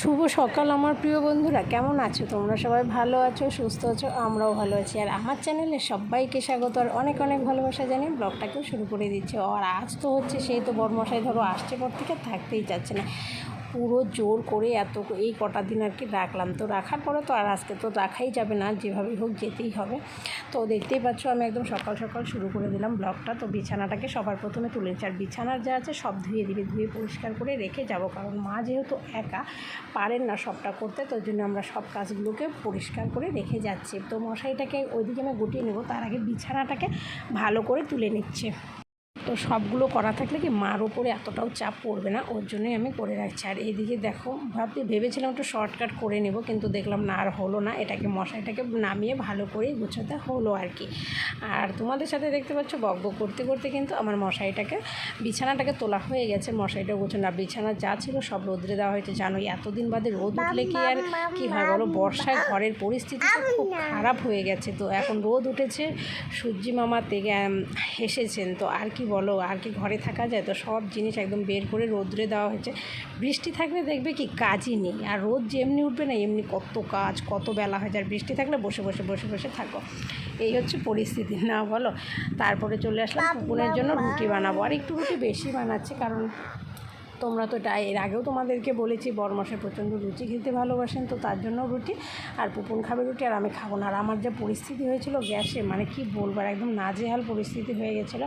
শুভ সকাল আমার প্রিয় বন্ধুরা। কেমন আছো? তোমরা সবাই ভালো আছো, সুস্থ আছো? আমরাও ভালো আছি। আর আমার চ্যানেলে সবাইকে স্বাগত। আর অনেক অনেক ভালোবাসা জানিয়ে ব্লগটাকেও শুরু করে দিচ্ছে। আর আজ তো হচ্ছে সেই তো বরমশাই ধরো আসছে, পর থেকে থাকতেই চাচ্ছে না। পুরো জোর করে এত এই কটা দিন আর কি রাখলাম। তো রাখার পরে তো আর আজকে তো রাখাই যাবে না, যেভাবেই হোক যেতেই হবে। তো দেখতেই পাচ্ছ, আমি একদম সকাল সকাল শুরু করে দিলাম ব্লগটা। তো বিছানাটাকে সবার প্রথমে তুলে আর বিছানার যা আছে সব ধুয়ে দিবে, ধুয়ে পরিষ্কার করে রেখে যাব। কারণ মা যেহেতু একা, পারেন না সবটা করতে। তো জন্য আমরা সব কাজগুলোকে পরিষ্কার করে রেখে যাচ্ছি। তো মশারিটাকে ওইদিকে আমি গুটিয়ে নেব, তার আগে বিছানাটাকে ভালো করে তুলে নিচ্ছে। তো সবগুলো করা থাকলে কি মার ওপরে এতটাও চাপ পড়বে না? ওর জন্যই আমি করে রাখছি। আর এদিকে দেখো ভাবতে ভেবেছিলাম একটু শর্টকাট করে নেব কিন্তু দেখলাম না আর হলো না। এটাকে মশাইটাকে নামিয়ে ভালো করেই গুছোতে হলো আর কি। আর তোমাদের সাথে দেখতে পাচ্ছ বক করতে করতে কিন্তু আমার মশাইটাকে বিছানাটাকে তোলা হয়ে গেছে মশাইটা গোছানো। আর বিছানা যা ছিল সব রোদ্রে দেওয়া হয়েছে জানোই এতদিন বাদে রোদ উঠলে কি আর কি হয় বলো? বর্ষায় ঘরের পরিস্থিতি তো খুব খারাপ হয়ে গেছে। তো এখন রোদ উঠেছে সূর্যি মামা তেগে হেসেছেন। তো আর কি বলো আর কি ঘরে থাকা যায় তো সব জিনিস একদম বের করে রোদ্রে দেওয়া হয়েছে। বৃষ্টি থাকলে দেখবে কি কাজই নেই আর রোদ যেমনি উঠবে না এমনি কত কাজ কত বেলা হয়ে যায়। আর বৃষ্টি থাকলে বসে বসে বসে বসে থাকো। এই হচ্ছে পরিস্থিতি না বলো? তারপরে চলে আসলাম কুকুরের জন্য রুটি বানাবো। আর একটু রুটি বেশি বানাচ্ছি কারণ তোমরা তো এর আগেও তোমাদেরকে বলেছি বরমাসে প্রচণ্ড রুটি খেতে ভালোবাসেন, তো তার জন্য রুটি। আর পুপুন খাবে রুটি আর আমি খাব না। আর আমার যা পরিস্থিতি হয়েছিল গ্যাসে মানে কি বলব, আর একদম নাজেহাল পরিস্থিতি হয়ে গেছিল।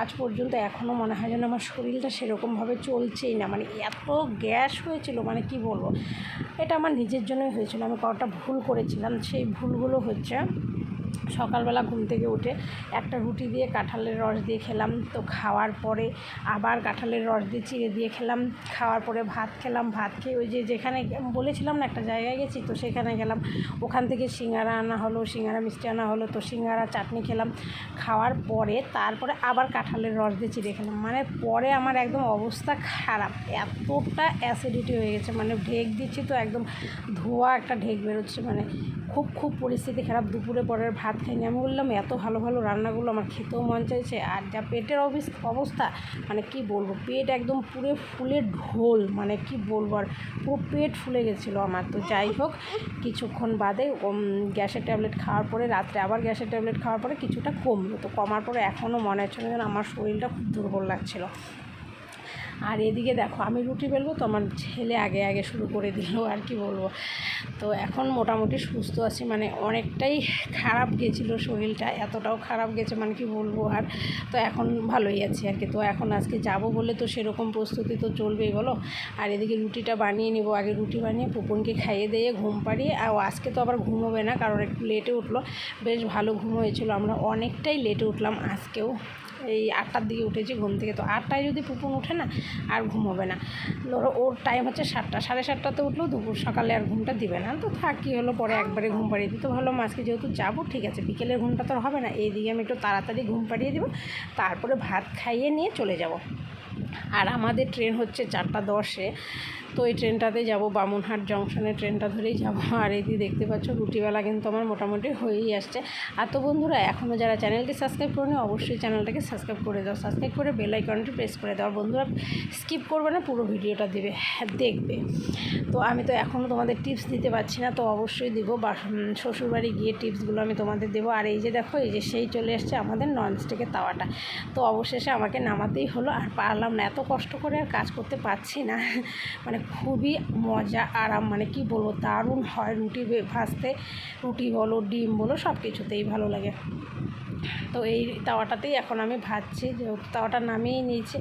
আজ পর্যন্ত এখনও মনে হয় যেন আমার শরীরটা সেরকমভাবে চলছেই না। মানে এত গ্যাস হয়েছিল মানে কি বলব? এটা আমার নিজের জন্যই হয়েছিল। আমি কটা ভুল করেছিলাম, সেই ভুলগুলো হচ্ছে সকালবেলা ঘুম থেকে উঠে একটা রুটি দিয়ে কাঁঠালের রস দিয়ে খেলাম। তো খাওয়ার পরে আবার কাঁঠালের রস দিয়ে চিড়ে দিয়ে খেলাম। খাওয়ার পরে ভাত খেলাম। ভাত খেয়ে ওই যে যেখানে বলেছিলাম না একটা জায়গায় গেছি, তো সেখানে গেলাম। ওখান থেকে সিঙ্গারা আনা হলো, সিঙ্গারা মিষ্টি আনা হলো, তো সিঙ্গারা, চাটনি খেলাম। খাওয়ার পরে তারপরে আবার কাঁঠালের রস দিয়ে চিড়ে খেলাম। মানে পরে আমার একদম অবস্থা খারাপ। এতটা অ্যাসিডিটি হয়ে গেছে। মানে ঢেক দিচ্ছি তো একদম ধোয়া একটা ঢেক বেরোচ্ছে। মানে খুব খুব পরিস্থিতি খারাপ। দুপুরে পরের ভাত খাইনি। আমি বললাম, এত ভালো ভালো রান্নাগুলো আমার খেতেও মন চাইছে। আর যা পেটের অবস্থা মানে কি বলব? পেট একদম পুরো ফুলে ঢোল মানে কি বলব? আর পুরো পেট ফুলে গেছিল আমার। তো যাই হোক, কিছুক্ষণ বাদে গ্যাসের ট্যাবলেট খাওয়ার পরে, রাত্রে আবার গ্যাসের ট্যাবলেট খাওয়ার পরে কিছুটা কমলো। তো কমার পরে এখনও মনে হচ্ছে যেন আমার শরীরটা খুব দুর্বল লাগছিল। আর এদিকে দেখো, আমি রুটি বেলবো তো আমার ছেলে আগে আগে শুরু করে দিল, আর কি বলব। তো এখন মোটামুটি সুস্থ আছি মানে অনেকটাই খারাপ গেছিল শরীরটা, এতটাও খারাপ গেছে মানে কি বলব আর। তো এখন ভালোই আছি আর কি। তো এখন আজকে যাব বলে তো সেরকম প্রস্তুতি তো চলবেই, বলো। আর এদিকে রুটিটা বানিয়ে নেব, আগে রুটি বানিয়ে পুপনকে খাইয়ে দিয়ে ঘুম পাড়িয়ে, আর আজকে তো আবার ঘুমোবে না, কারণ একটু লেটে উঠল। বেশ ভালো ঘুম হয়েছিল, আমরা অনেকটাই লেটে উঠলাম, আজকেও। এই আটটার দিকে উঠেছি ঘুম থেকে। তো আটটায় যদি পুপুন উঠে না, আর ঘুমোবে না। ধরো ওর টাইম হচ্ছে সাতটা, সাড়ে সাতটাতে উঠল, দুপুর সকালে আর ঘুমটা দিবে না। তো থাক, কী হলো, পরে একবারে ঘুম পাড়িয়ে দিতে ভালো আজকে যেহেতু যাব, ঠিক আছে, বিকেলের ঘুমটা তো হবে না। এই দিকে আমি একটু তাড়াতাড়ি ঘুম পাড়িয়ে দেবো, তারপরে ভাত খাইয়ে নিয়ে চলে যাব। আর আমাদের ট্রেন হচ্ছে চারটা দশে, তো এই ট্রেনটাতে যাব, বামুনহাট জংশনে ট্রেনটা ধরেই যাব। আর এই দিয়ে দেখতে পাচ্ছ, রুটিবেলা কিন্তু আমার মোটামুটি হয়েই আসছে। আর তো বন্ধুরা এখনও যারা চ্যানেলটি সাবস্ক্রাইব করে নেয় অবশ্যই চ্যানেলটাকে সাবস্ক্রাইব করে দাও। সাবস্ক্রাইব করে বেল আইকনটি প্রেস করে দাও। বন্ধুরা, স্কিপ করবে না, পুরো ভিডিওটা দেবে, দেখবে। তো আমি তো এখনও তোমাদের টিপস দিতে পারছি না, তো অবশ্যই দেবো। বা শ্বশুরবাড়ি গিয়ে টিপসগুলো আমি তোমাদের দেবো। আর এই যে দেখো, এই যে সেই চলে এসছে আমাদের ননস্টিকের তাওয়াটা। তো অবশেষে আমাকে নামাতেই হলো, আর পারলাম না এত কষ্ট করে আর কাজ করতে পারছি না। মানে খুবই মজা, আরাম মানে কি বলব, দারুণ হয় রুটি ভাজতে। রুটি বলো, ডিম বলো সব কিছুতেই ভালো লাগে। তো এই তাওয়াটাতেই এখন আমি ভাজছি যেহেতু তাওয়াটা নামিয়েই নিয়েছি।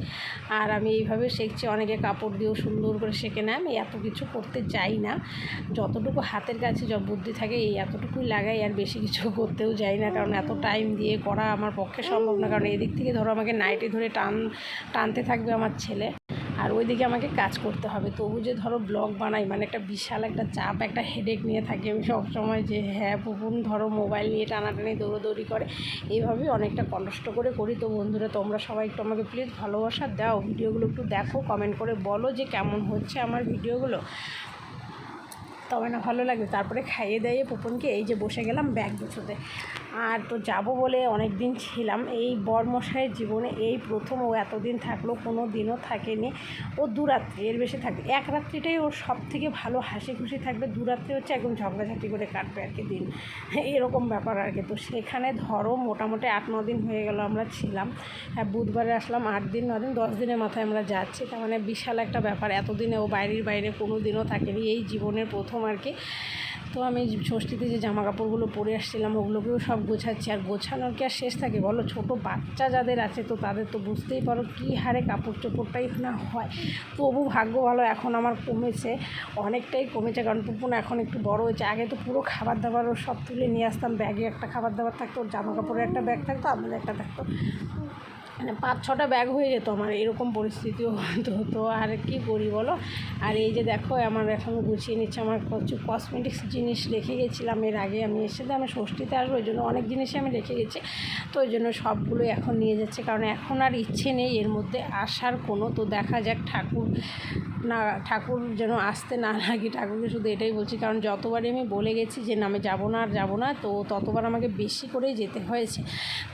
আর আমি এইভাবে শেখছি অনেকে কাপড় দিয়েও সুন্দর করে শেখে নেয়। আমি এত কিছু করতে চাই না। যতটুকু হাতের কাছে যত বুদ্ধি থাকে, এই এতটুকুই লাগাই, আর বেশি কিছু করতেও যাই না। কারণ এত টাইম দিয়ে করা আমার পক্ষে সম্ভব না। কারণ এদিক থেকে ধরো আমাকে নাইটে ধরে টান, টানতে থাকবে আমার ছেলে। আর ওইদিকে আমাকে কাজ করতে হবে। তবু যে ধরো ব্লগ বানাই মানে একটা বিশাল একটা চাপ, একটা হেডেক নিয়ে থাকি আমি সবসময় যে হ্যাঁ পুপুন ধরো মোবাইল নিয়ে টানাটানি, দৌড়োদৌড়ি করে, এইভাবেই অনেকটা কষ্ট করে করি। তো বন্ধুরা, তোমরা সবাই একটু আমাকে প্লিজ ভালোবাসা দাও। ভিডিওগুলো একটু দেখো কমেন্ট করে বলো যে কেমন হচ্ছে আমার ভিডিওগুলো। তবে না, ভালো লাগবে। তারপরে খাইয়ে দাইয়ে পুপনকে এই যে বসে গেলাম ব্যাগ গুছোতে। আর তো যাব বলে অনেক দিন ছিলাম। এই বরমশাইয়ের জীবনে এই প্রথম ও এতদিন থাকল কোনো দিনও থাকেনি। ও দুরাত্রি, এর বেশি থাকবে এক রাত্রিটাই ওর সব থেকে ভালো হাসি খুশি থাকবে। দুরাত্রি হচ্ছে একদম ঝগড়াঝাটি করে কাটবে আর কি দিন। এরকম ব্যাপার আর কি। তো সেখানে ধরো মোটামুটি আট, ন দিন হয়ে গেল আমরা ছিলাম। হ্যাঁ বুধবারে আসলাম আট দিন, ন দিন, দশ দিনের মাথায় আমরা যাচ্ছি। তার মানে বিশাল একটা ব্যাপার। এতদিনে ও বাইরের বাইরে কোনো দিনও থাকেনি। এই জীবনের প্রথম আর কি। তো আমি ষষ্ঠীতে যে জামা কাপড়গুলো পরে আসছিলাম, ওগুলোকেও সব গোছাচ্ছি। আর গোছানোর কি আর শেষ থাকে বলো? ছোট বাচ্চা যাদের আছে তো তাদের তো বুঝতেই পারো কী হারে কাপড় চোপড়টাই না হয়। তবু ভাগ্য ভালো, এখন আমার কমেছে, অনেকটাই কমেছে। কারণ পুপুন এখন একটু বড় হয়েছে। আগে তো পুরো খাবার দাবারও সব তুলে নিয়ে আসতাম। ব্যাগে একটা খাবার দাবার থাকতো, ওর জামা কাপড়ের একটা ব্যাগ থাকতো, আমাদের একটা থাকতো। মানে পাঁচ ছটা ব্যাগ হয়ে যেত আমার, এরকম পরিস্থিতিও হতো। তো আর কি করি বলো? আর এই যে দেখো, আমার এখন গুছিয়ে নিচ্ছে আমার কিছু কসমেটিক্স জিনিস রেখে গেছিলাম। এর আগে আমি এসে আমি ষষ্ঠীতে আসব ওই জন্য অনেক জিনিসই আমি রেখে গেছি। তো ওই জন্য সবগুলোই এখন নিয়ে যাচ্ছে, কারণ এখন আর ইচ্ছে নেই এর মধ্যে আসার কোনো। তো দেখা যাক ঠাকুর না, ঠাকুর যেন আসতে না লাগে। ঠাকুরকে শুধু এটাই বলছি, কারণ যতবারই আমি বলে গেছি যে না, আমি যাব না আর যাব না, তো ততবার আমাকে বেশি করেই যেতে হয়েছে।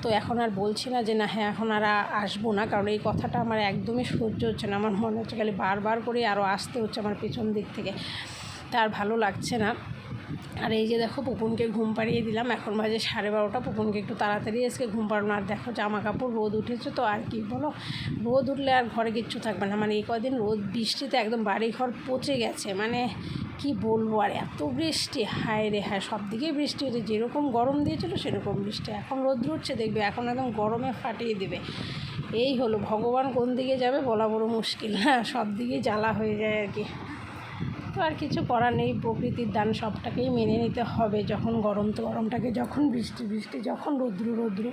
তো এখন আর বলছি না যে না হ্যাঁ এখন আর আ- আসব না, কারণ এই কথাটা আমার একদমই সহ্য হচ্ছে না। আমার মনে হচ্ছে খালি বারবার করে আরও আসতে হচ্ছে আমার পেছন দিক থেকে। তার ভালো লাগছে না। আর এই যে দেখো, পুপুনকে ঘুম পাড়িয়ে দিলাম। এখন বাজে সাড়ে বারোটা। পুপুনকে একটু তাড়াতাড়ি আজকে ঘুম পাড়ানো। আর দেখো জামা কাপড় রোদ উঠেছে তো, আর কি বলো? রোদ উঠলে আর ঘরে কিচ্ছু থাকবে না। মানে এই কদিন রোদ, বৃষ্টিতে একদম বাড়ি ঘর পচে গেছে। মানে কি বলব? আর এত বৃষ্টি, হায় রে হায় সব দিকেই বৃষ্টি হচ্ছে। যেরকম গরম দিয়েছিল, সেরকম বৃষ্টি। এখন রোদ উঠছে, দেখবে এখন একদম গরমে ফাটিয়ে দেবে। এই হলো, ভগবান কোন দিকে যাবে বলা বড় মুশকিল। হ্যাঁ সব দিকেই জ্বালা হয়ে যায় আর কি। তো আর কিছু করার নেই, প্রকৃতির দান সবটাকেই মেনে নিতে হবে। যখন গরম, তো গরমটাকে যখন বৃষ্টি বৃষ্টি, যখন রৌদ্র রৌদ্র।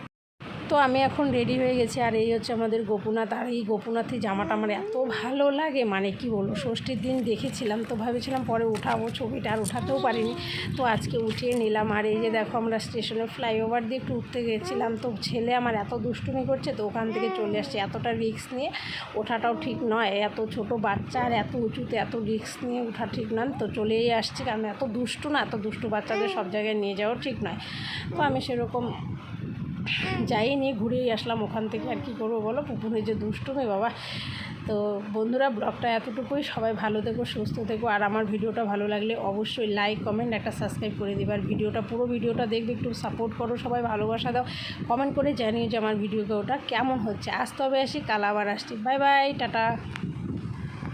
তো আমি এখন রেডি হয়ে গেছি। আর এই হচ্ছে আমাদের গোপুনাথ। আর এই গোপুনাথি জামাটা আমার এত ভালো লাগে। মানে কি বলব, ষষ্ঠীর দিন দেখেছিলাম তো ভেবেছিলাম পরে উঠাবো ছবিটা, আর উঠাতেও পারিনি। তো আজকে উঠিয়ে নিলাম। আর এই যে দেখো, আমরা স্টেশনে ফ্লাইওভার দিয়ে একটু উঠতে গেছিলাম। তো ছেলে আমার এত দুষ্টুমি করছে, তো ওখান থেকে চলে আসছে। এতটা রিস্ক নিয়ে ওঠাটাও ঠিক নয়। এত ছোট বাচ্চা আর এত উঁচুতে এত রিস্ক নিয়ে ওঠা ঠিক নয়। তো চলেই আসছি। কারণ এত দুষ্টু না, এত দুষ্টু বাচ্চাদের সব জায়গায় নিয়ে যাওয়া ঠিক নয়। তো আমি সেরকম যাইনি, ঘুরেই আসলাম ওখান থেকে। আর কি করব বলো? পুকুরে যে দুষ্টুমি বাবা। তো বন্ধুরা, ব্লগটা এতটুকুই। সবাই ভালো থেকো, সুস্থ থেকো। আর আমার ভিডিওটা ভালো লাগলে অবশ্যই লাইক কমেন্ট একটা সাবস্ক্রাইব করে দেবে। আর ভিডিওটা, পুরো ভিডিওটা দেখবে, একটু সাপোর্ট করো, সবাই ভালোবাসা দাও। কমেন্ট করে জানিও যে আমার ভিডিওটা ওটা কেমন হচ্ছে। আসতে হবে আসি, কাল আবার আসছি। Bye bye tata.